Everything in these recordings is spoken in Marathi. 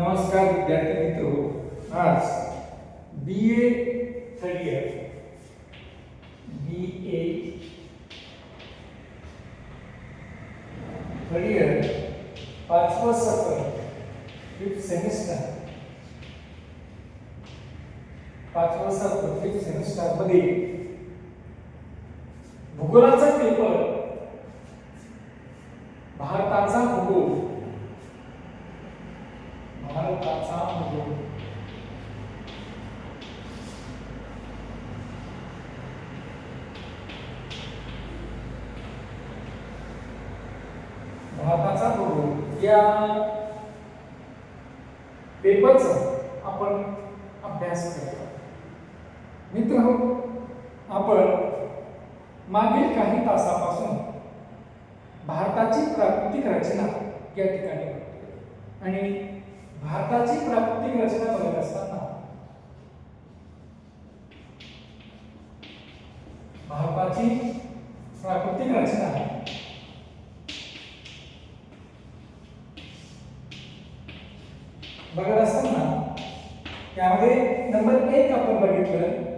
नमस्कार विद्यार्थी मित्र हो, आज B A third year B A third year पाचवं सत्र फिफ्थ सेमिस्टर पाचवं सत्र फिफ्थ सेमिस्टरमध्ये भूगोलाचा पेपर भारताचा भूगोल. भारताचा भूगोल भारताचा भूगोल या पेपरचा आपण अभ्यास करतो मित्र आपण मागील काही तासापासून भारताची प्राकृतिक रचना या ठिकाणी बघतोय आणि भारताची प्राकृतिक रचना बघत असताना भारताची प्राकृतिक रचना बघत असताना त्यामध्ये नंबर एक आपण बघितलं.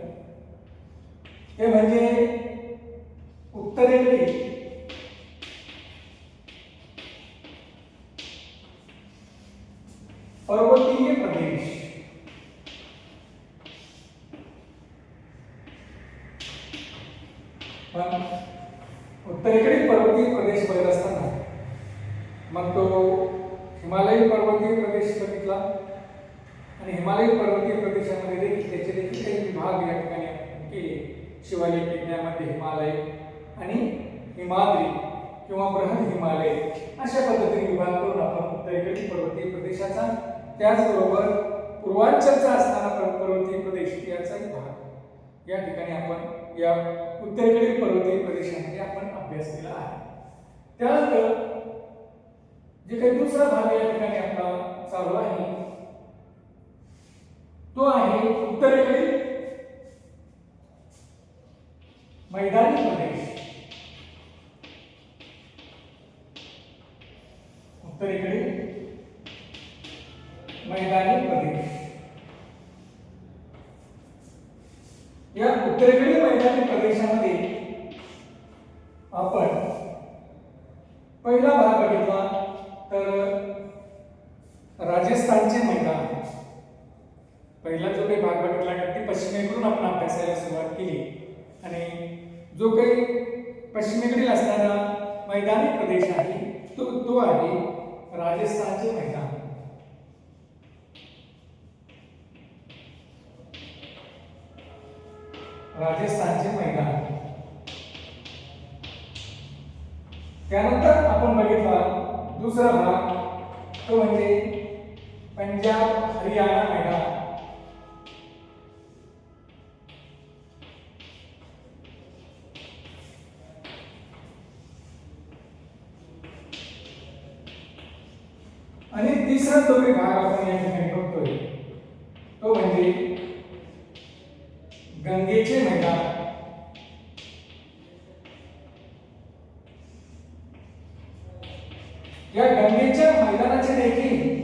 ते म्हणजे उत्तरेकडे पर्वतीय प्रदेश पण उत्तरेकडील पर्वतीय प्रदेश बघत असताना मग तो हिमालयीन पर्वतीय प्रदेश बघितला आणि हिमालयीन पर्वतीय प्रदेशामध्ये देखील त्याचे देखील काही विभाग या की आपण शिवालिक किल्ल्यामध्ये हिमालय आणि हिमाद्री किंवा बृहद हिमालय अशा पद्धतीने विभाग करून आपण उत्तरेकडील पर्वतीय प्रदेशाचा त्याचबरोबर पूर्वांचलचा असणारा पर्वतीय प्रदेश याचाही भाग. या ठिकाणी आपण या उत्तरेकडील पर्वतीय प्रदेशामध्ये आपण अभ्यास केला आहे. त्यानंतर जे काही दुसरा भाग या ठिकाणी आपला चालू आहे तो आहे उत्तरेकडील मैदानी प्रदेश उत्तरेकडे. मैदानी प्रदेश या उत्तरेकडील मैदानी प्रदेशामध्ये आपण पहिला भाग बघितला तर राजस्थानचे मैदान. पहिला जो काही भाग बघितला ते पश्चिमेकडून आपण अभ्यासायला सुरुवात केली आणि जो काही पश्चिमेकडील असणारा मैदानी प्रदेश आहे तो तो आहे राजस्थानचे मैदान. राजस्थानचे मैदान. त्यानंतर आपण बघितला दुसरा भाग तो म्हणजे पंजाब हरियाणा मैदान. गंगेच्या मैदानाचे देखील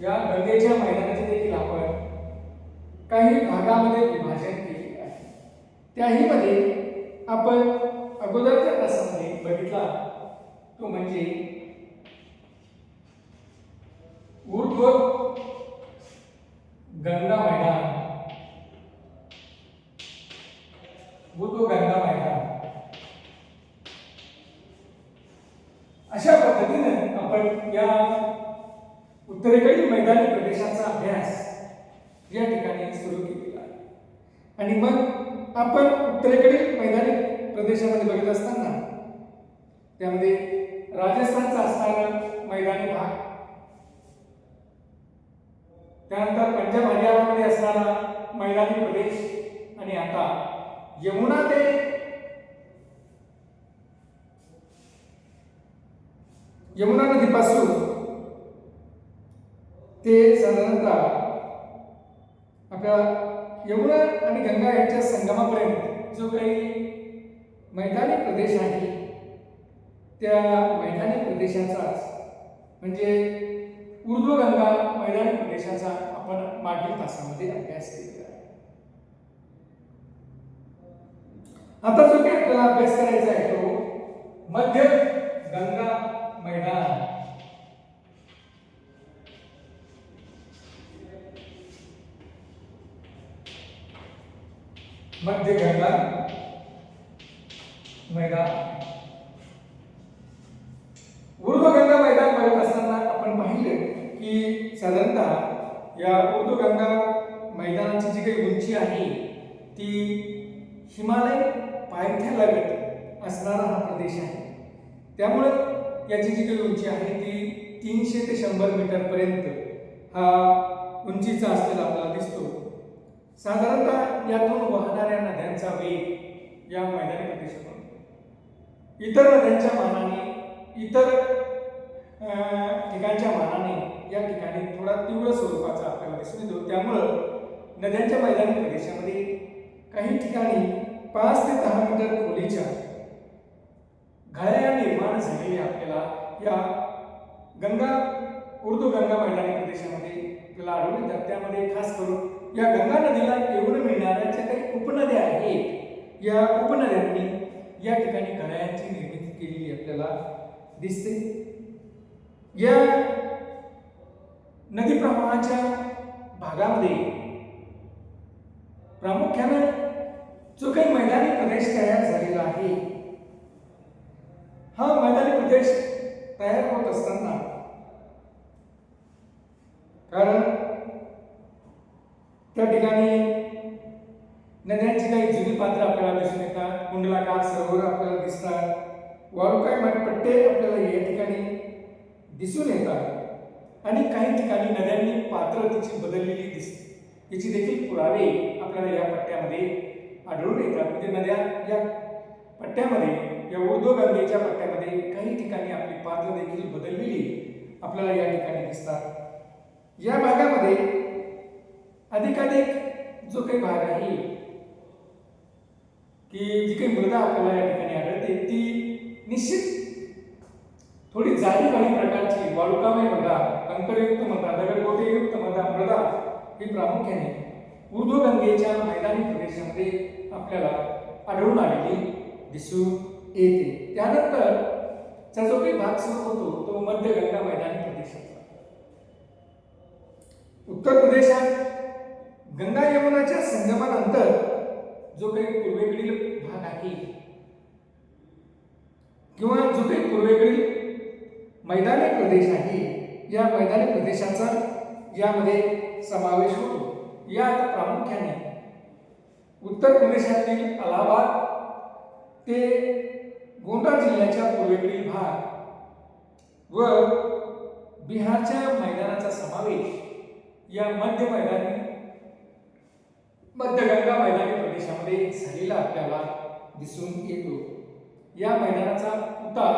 या गंगेच्या मैदानाचे देखील आपण काही भागामध्ये विभाजन केले आहे. त्याही मध्ये आपण अगोदरच्या तासामध्ये बघितला तो म्हणजे ऊर्ध्व गंगा मैदान. ऊर्ध्व गंगा मैदान अशा पद्धतीने आपण या उत्तरेकडील मैदानी प्रदेशाचा अभ्यास या ठिकाणी सुरू केलेला आहे. आणि मग आपण उत्तरेकडील मैदानी प्रदेशामध्ये बघत असताना त्यामध्ये राजस्थानचा असणारा मैदानी भाग त्यानंतर पंजाब हरियाणामध्ये असणारा मैदानी प्रदेश आणि आता यमुना ते यमुना नदीपासून ते साधारणतः आपल्या यमुना आणि गंगा यांच्या संगमापर्यंत जो काही मैदानी प्रदेश आहे त्या मैदानी प्रदेशाचाच म्हणजे उर्दू गंगा मैदानी प्रदेशाचा आपण मागील तासामध्ये अभ्यास केलेला आहे. आता जो काही आपल्याला अभ्यास करायचा आहे तो मध्य गंगा मैदान. मध्य गंगा मैदान. ऊर्ध्वगंगा मैदान बघत असताना आपण पाहिले की साधारणतः या गंगा मैदानाची जी काही उंची आहे ती हिमालय पायथ्यालगत असणारा हा प्रदेश आहे. त्यामुळे याची जी काही उंची आहे ती तीनशे ते शंभर मीटरपर्यंत हा उंचीचा असलेला आपल्याला दिसतो. साधारणतः यातून वाहणाऱ्या नद्यांचा वेग या मैदानी प्रदेशातून इतर नद्यांच्या मानाने इतर ठिकाणच्या मानाने या ठिकाणी थोडा तीव्र स्वरूपाचा आपल्याला दिसून येतो. त्यामुळं नद्यांच्या मैदानी प्रदेशामध्ये काही ठिकाणी पाच ते दहा मीटर खोलीच्या घळ्या निर्माण झालेल्या आपल्याला या गंगा उर्दू गंगा मैदानी प्रदेशामध्ये आपल्याला आढळून येतात. त्यामध्ये खास करून या गंगा नदीला येऊन मिळणाऱ्या ज्या काही उपनद्या आहेत या उपनद्यांनी या ठिकाणी गळ्यांची निर्मिती केलेली आपल्याला दिसते. या नदी प्रवाहाच्या भागामध्ये प्रामुख्यानं जो काही मैदानी प्रदेश तयार झालेला आहे हा मैदानी प्रदेश तयार होत असताना. कारण त्या ठिकाणी नद्यांची काही जुनी पात्र आपल्याला दिसून येतात. कुंडलाकार सरोवर आपल्याला दिसतात. वाळूकाय पट्टे आपल्याला या ठिकाणी दिसून येतात. आणि काही ठिकाणी नद्यांनी पात्र तिची बदललेली दिसते. याची देखील पुरावे आपल्याला या पट्ट्यामध्ये आढळून येतात. म्हणजे नद्या या पट्ट्यामध्ये या उर्ध्व पट्ट्यामध्ये काही ठिकाणी आपली पात्र देखील बदललेली आपल्याला या ठिकाणी दिसतात. या भागामध्ये अधिकाधिक जो काही भाग आहे की जी काही मृदा आपल्याला या ठिकाणी आढळते ती निश्चित थोडी जाडी काही प्रकारची वाळुकामय मृदा कंकरयुक्त मृदा दगडगोटेयुक्त मृदा मृदा ही प्रामुख्याने उर्दू गंगेच्या मैदानी प्रदेशामध्ये आपल्याला आढळून आलेली दिसून येते. त्यानंतर चा जो काही भाग सुरू होतो तो मध्य गंगा मैदानी प्रदेशाचा. उत्तर प्रदेशात गंगा यमुनाच्या संगमानंतर जो काही पूर्वेकडील भाग आहे किंवा जो काही पूर्वेकडील मैदानी प्रदेश आहे या मैदानी प्रदेशाचा यामध्ये समावेश होतो. यात प्रामुख्याने उत्तर प्रदेशातील अलाहाबाद ते गोंडा जिल्ह्याच्या पूर्वेकडील भाग व बिहारच्या मैदानाचा समावेश या मध्य मैदानी मध्यगंगा मैदानी प्रदेशामध्ये झालेला आपल्याला दिसून येतो. या मैदानाचा उतार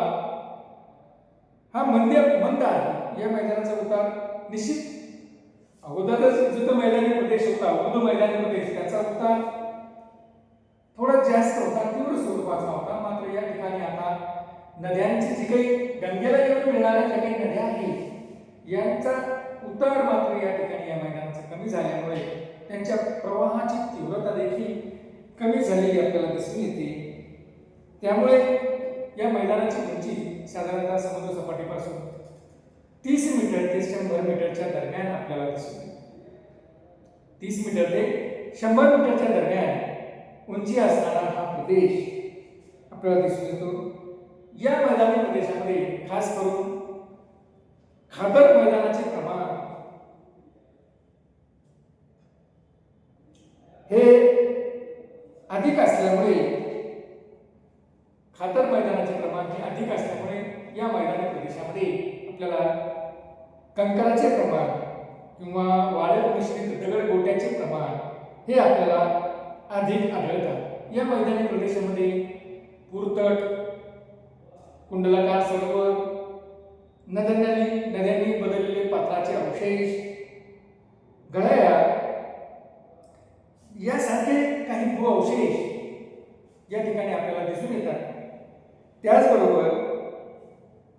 हा मंद मंद आहे. या मैदानाचा उतार निश्चित अगोदरच युद्ध मैदानी प्रदेश होता उर्दू मैदानी प्रदेश. त्याचा उतार जास्त होता तीव्र स्वरूपाचा होता. मात्र या ठिकाणी आता नद्यांची जी काही गंगेला येऊन मिळणाऱ्या ज्या काही नद्या आहेत यांचा उतार मात्र या ठिकाणी या मैदानाचा कमी झाल्यामुळे त्यांच्या प्रवाहाची तीव्रता देखील कमी झालेली आपल्याला दिसून येते. त्यामुळे या मैदानाची उंची साधारणतः समुद्र सपाटीपासून तीस मीटर ते शंभर मीटरच्या दरम्यान आपल्याला दिसून येते. तीस मीटर ते शंभर मीटरच्या दरम्यान उंची असणारा हा प्रदेश आपल्याला दिसून येतो. या मैदानी प्रदेशामध्ये खास करून खादर मैदानाचे प्रमाण हे अधिक असल्यामुळे खातर मैदानाचे प्रमाण हे अधिक असल्यामुळे या मैदानी प्रदेशामध्ये आपल्याला कंकराचे प्रमाण किंवा वाळत मिश्रित दगड गोट्याचे प्रमाण हे आपल्याला अधिक आढळतात. या मैदानी प्रदेशामध्ये पुरतट कुंडलाकार सरोवर नद्यांनी नद्यांनी बदललेले पात्राचे अवशेष गळ्या यासारखे काही भू अवशेष या ठिकाणी आपल्याला दिसून येतात. त्याचबरोबर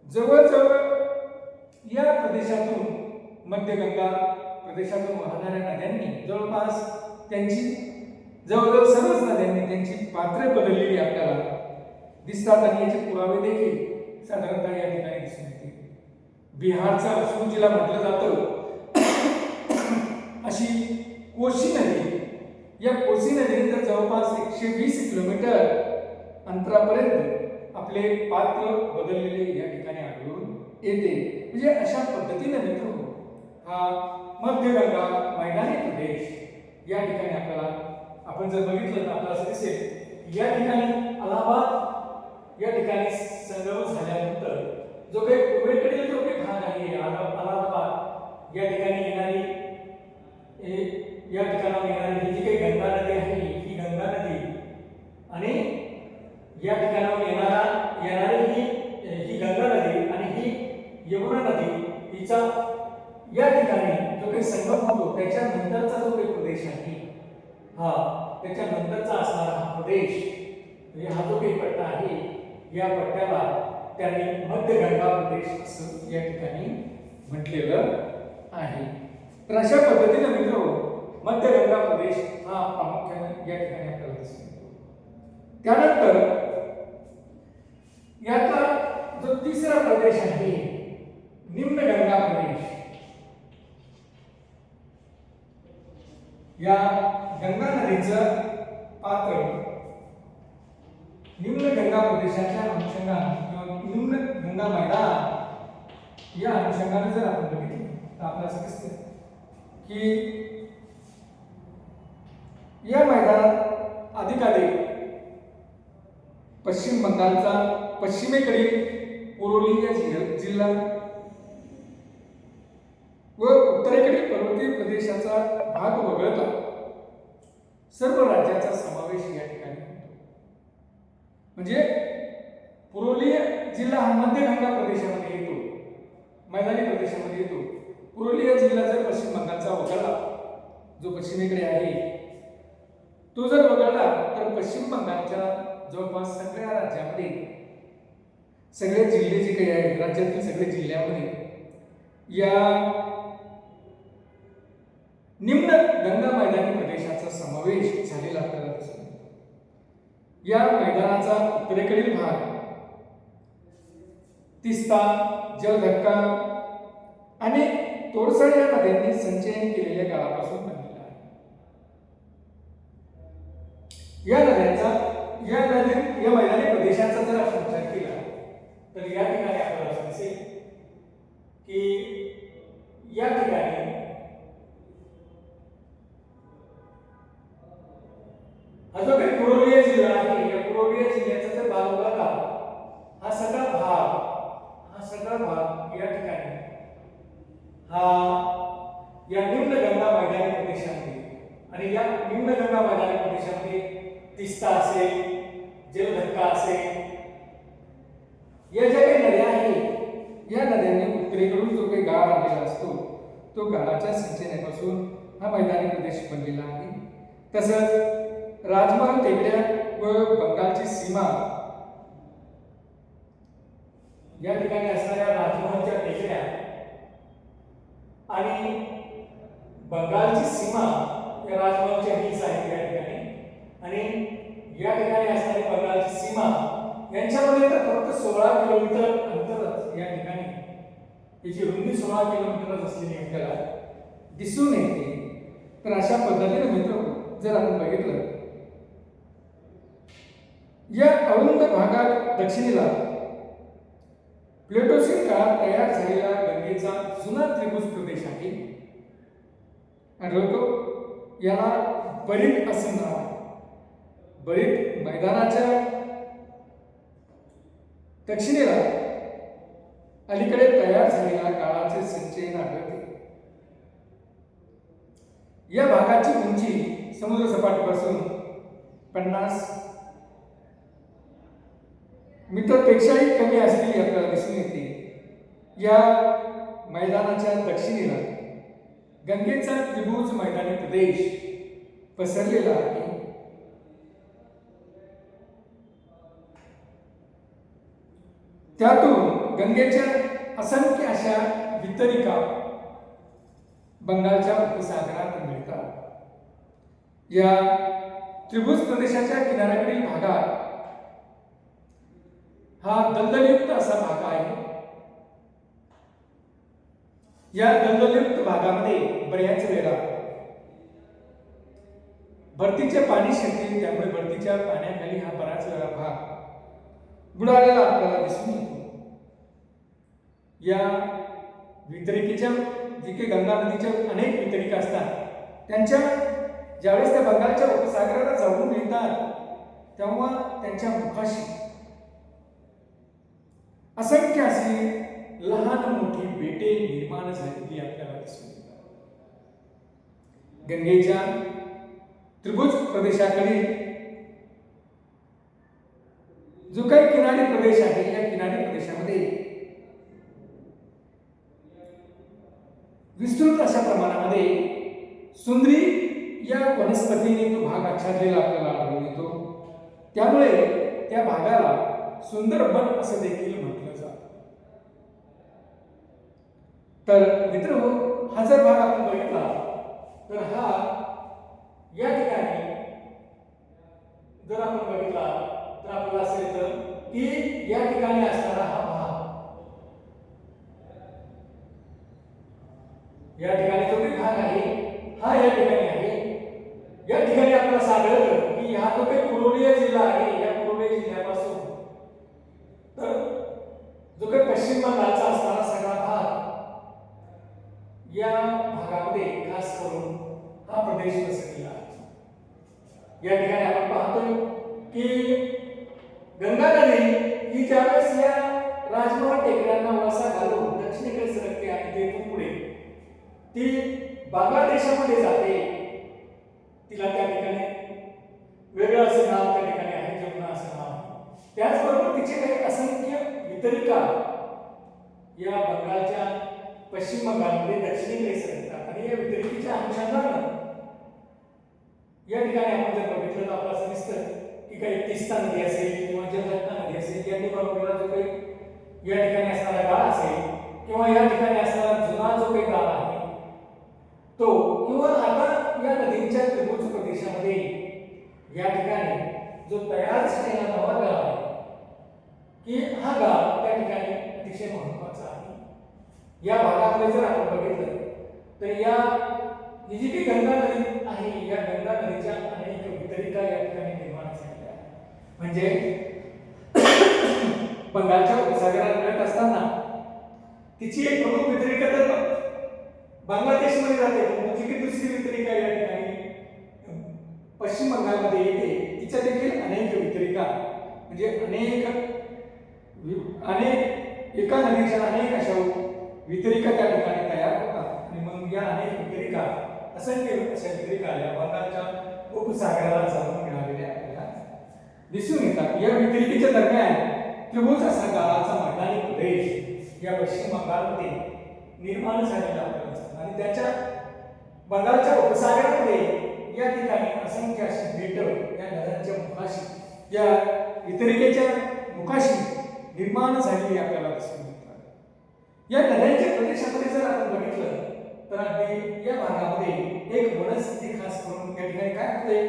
जवळजवळ या प्रदेशातून मध्यगंगा प्रदेशातून वाहणाऱ्या नद्यांनी जवळपास त्यांची जवळजवळ सर्वच नद्यांनी त्यांची पात्रे बदललेली आपल्याला दिसतात आणि याचे पुरावे देखील साधारणतः या ठिकाणी दिसून येतील. बिहारचा अशोक जिल्हा म्हटलं जातं. अशी कोशी नदी या कोसी नदीनंतर जवळपास एकशे वीस किलोमीटर अंतरापर्यंत आपले पात्र बदललेले या ठिकाणी आढळून येते. म्हणजे अशा पद्धतीने मित्र हा मध्यगंगा मैदानी प्रदेश या ठिकाणी आपल्याला आपण जर बघितलं तर आपल्याला असं दिसेल या ठिकाणी अलाहाबाद या ठिकाणी संगम झाल्यानंतर जो काही पूर्वेकडील जो काही भाग आहे अलाहाबाद या ठिकाणी येणारी या ठिकाणावर येणारी ही जी काही गंगा नदी आहे ही गंगा नदी आणि या ठिकाणावर येणारा येणारी ही ही गंगा नदी आणि ही यमुना नदी हिचा या ठिकाणी जो काही संगम होतो त्याच्यानंतरचा जो काही प्रदेश आहे हा त्याच्यानंतरचा असणारा हा प्रदेश म्हणजे हा जो काही पट्टा आहे या पट्ट्याला त्यांनी मध्य गंगा प्रदेश असं या ठिकाणी म्हटलेलं आहे. तर अशा पद्धतीने मित्र मध्य गंगा प्रदेश हा प्रामुख्याने या ठिकाणी आपल्याला दिसून येतो. त्यानंतर याचा जो तिसरा प्रदेश आहे निम्न गंगा प्रदेश या गंगा नदीचं पात्र निम्न गंगा प्रदेशाच्या अनुषंगाने किंवा निम्न गंगा मैदान या अनुषंगाने जर आपण बघितलं तर आपल्याला असं दिसतं की या मैदानात अधिकाधिक पश्चिम बंगालचा पश्चिमेकडील पुरोलिया जिल्हा जिल्हा व उत्तरेकडील पर्वतीय प्रदेशाचा भाग वगळता सर्व राज्याचा समावेश या ठिकाणी होतो. म्हणजे पुरोली जिल्हा हा मध्य गंगा प्रदेशामध्ये येतो मैदानी प्रदेशामध्ये येतो. पुरुलिया जिल्हा जर पश्चिम बंगालचा वगळला जो पश्चिमेकडे आहे तो जर वगळला तर पश्चिम बंगालच्या जवळपास सगळ्या राज्यामध्ये सगळे जिल्हे जे काही आहेत राज्यातील सगळे जिल्ह्यामध्ये या निम्न गंगा मैदानी समावेश झालेला आपल्याला दिसून या मैदानाचा उत्तरेकडील भाग तिस्ता जलधक्का आणि तोरसड या नद्यांनी संचयन केलेल्या काळापासून बनलेला आहे. या नद्यांचा या नदी या मैदानी प्रदेशाचा जर आपण विचार केला तर या ठिकाणी आपल्याला असं दिसेल की या ठिकाणी हा जो काही पुरोलिया जिल्हा आहे या पुरोलिया जिल्ह्याचा जो भाग बघा हा सगळा भाग हा सगळा भाग या ठिकाणी. हा या निम्न गंगा मैदानी प्रदेशामध्ये आणि या निम्न गंगा मैदानी प्रदेशामध्ये तिस्ता असेल जलधक्का असेल या ज्या काही नद्या आहेत या नद्यांनी उत्तरेकडून जो काही गाळ आलेला असतो तो गाळाच्या सिंचनापासून हा मैदानी प्रदेश बनलेला आहे. तसंच राजमार्ग टेकड्या व बंगालची सीमा. या ठिकाणी असणाऱ्या राजमहलच्या टेकड्या आणि बंगालची सीमा या राजमहलच्या हिल्स आहेत या ठिकाणी. आणि या ठिकाणी असणारी बंगालची सीमा यांच्यामध्ये तर फक्त सोळा किलोमीटर अंतरच या ठिकाणी. याची रुंदी सोळा किलोमीटरच असलेली आपल्याला दिसून येते. तर अशा पद्धतीने मित्र जर आपण बघितलं या अरुंद भागात दक्षिणेला प्लेटोसिन काळात तयार झालेला गंगेचा जुना त्रिभुज प्रदेश आहे. आढळतो याला बरीद असं नाव आहे. मैदानाच्या दक्षिणेला अलीकडे तयार झालेल्या काळाचे संचयन आढळते. या भागाची उंची समुद्र सपाटीपासून पन्नास मीटरपेक्षाही कमी असलेली आपल्याला दिसून येते. या मैदानाच्या दक्षिणेला गंगेचा त्रिभुज मैदानी प्रदेश पसरलेला आहे. त्यातून गंगेच्या असंख्य अशा वितरिका बंगालच्या उपसागरात मिळतात. या त्रिभुज प्रदेशाच्या किनाऱ्याकडील भागात हा दलदलयुक्त असा भाग आहे. या दलदलयुक्त भागामध्ये बऱ्याच वेळा भरतीचे पाणी शिरते त्यामुळे भरतीच्या पाण्याखाली हा बराच वेळा भाग बुडालेला आपल्याला दिसून येतो. या वितरिकेच्या जे काही गंगा नदीच्या अनेक वितरिका असतात त्यांच्या ज्यावेळेस त्या बंगालच्या उपसागराला जाऊन येतात तेव्हा त्यांच्या मुखाशी असंख्य अशी लहान मोठी बेटे निर्माण झालेली आपल्याला दिसून येतात. गंगेच्या त्रिभुज प्रदेशाकडे जो काही किनारी प्रदेश आहे या किनारी प्रदेशामध्ये विस्तृत अशा प्रमाणामध्ये सुंदरी या वनस्पतीने तो भाग आच्छादलेला आपल्याला आढळून येतो. त्यामुळे त्या भागाला सुंदरबन असं देखील म्हणतात जातं तर मित्र हो, हा जर भाग आपण बघितला तर हा या ठिकाणी जर आपण बघितला तर आपल्याला असं येतं की या ठिकाणी असणारा हा भाग. या ठिकाणी जो काही भाग आहे हा या ठिकाणी आहे. या ठिकाणी आपल्याला साधळतं की हा जो काही पुरुलिया जिल्हा आहे या पुरुलिया जिल्ह्यापासून तर जो काही पश्चिम बंगालचा असणारा सगळा भाग या भागामध्ये खास करून हा प्रदेश वसलेला आहे. या ठिकाणी आपण पाहतोय की गंगा नदी ही ज्यावेळेस या राजमहाल टेकड्यांना वळसा घालून दक्षिणेकडे सरकते आणि तेथून पुढे ती बांगलादेशामध्ये जाते तिला त्या ठिकाणी वेगळं असं नाव त्या ठिकाणी आहे जमुना असं नाव त्याचबरोबर तिचे काही असंख्य वितरिका या बंगालच्या पश्चिम बंगालमध्ये दक्षिणेकडे सरकतात आणि या वितरिकेच्या अनुषंगानं या ठिकाणी आपण जर बघितलं तर आपल्याला असं दिसतं की काही तिस्ता नदी असेल किंवा जलरत्ना नदी असेल या ठिकाणी जो काही या ठिकाणी असणारा गाळ असेल किंवा या ठिकाणी असणारा जुना जो काही गाळ आहे तो किंवा आता या नदींच्या त्रिभुज प्रदेशामध्ये या ठिकाणी जो तयार झालेला नवा गाळ आहे की हा गाळ त्या ठिकाणी अतिशय महत्त्वाचा आहे. या भागामध्ये जर आपण बघितलं तर या ही जी काही गंगा नदी आहे. या गंगा नदीच्या अनेक वितरिका या ठिकाणी निर्माण झालेल्या आहेत. म्हणजे बंगालच्या उपसागरात मिळत असताना तिची एक प्रमुख वितरिका तर बांगलादेशमध्ये जाते. म्हणजे की दुसरी वितरिका या ठिकाणी पश्चिम बंगालमध्ये येते. तिच्या देखील अनेक वितरिका म्हणजे अनेक अनेक एका नदीच्या अनेक अशा वितरिका त्या ठिकाणी तयार होतात. आणि मग या अनेक वितरिका असंख्य अशा वितरिका या बंगालच्या उपसागराला जाऊन मिळालेले आपल्याला दिसून येतात. या वितरिकेच्या दरम्यान त्रिभुज असा गाळाचा मैदानी प्रदेश या पश्चिम बंगालमध्ये निर्माण झालेला आपल्याला आणि त्याच्या बंगालच्या उपसागरामध्ये या ठिकाणी असंख्य अशी बेट या नद्यांच्या मुखाशी या वितरिकेच्या मुखाशी निर्माण झालेली आपल्याला दिसून येतात. या नद्यांच्या प्रदेशामध्ये जर वनस्पती करून या ठिकाणी काय होतंय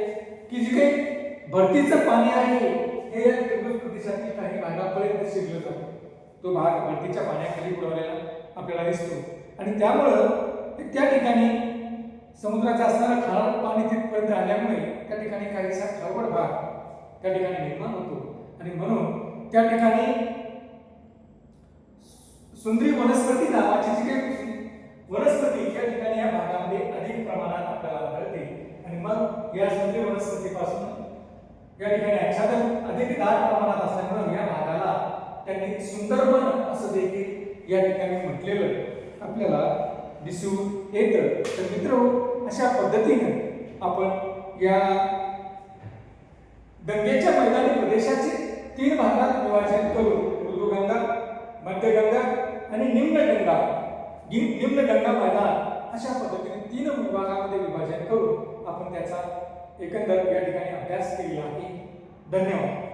की जे काही भरतीचं पाणी आहे हे या प्रदेशातील काही भागापर्यंत शिरलं जातं. तो भाग भरतीच्या पाण्याखाली बुडवलेला आपल्याला दिसतो. आणि त्यामुळं त्या ठिकाणी समुद्राचा असणारा खारट पाणी तिथपर्यंत आल्यामुळे त्या ठिकाणी काहीसा खळबळ भाग त्या ठिकाणी निर्माण होतो. आणि म्हणून त्या ठिकाणी सुंदरी वनस्पती नावाची जी काही वनस्पती या ठिकाणी या भागामध्ये अधिक प्रमाणात आपल्याला आढळते आणि मग या सुंदरी वनस्पतीपासून या ठिकाणी आच्छादन अधिक दाट प्रमाणात असल्यामुळे या भागाला त्यांनी सुंदरबन असं देखील या ठिकाणी म्हटलेलं आपल्याला दिसून येतं. तर मित्र अशा पद्धतीने आपण या गंगेच्या मैदानी प्रदेशाचे तीन भागात विभाजन करून मृदुगंगा मध्यगंगा आणि निम्नगंगा निम्न निम्नगंगा मैदान अशा पद्धतीने तीन विभागामध्ये विभाजन करून आपण त्याचा एकंदर या ठिकाणी अभ्यास केलेला आहे. धन्यवाद.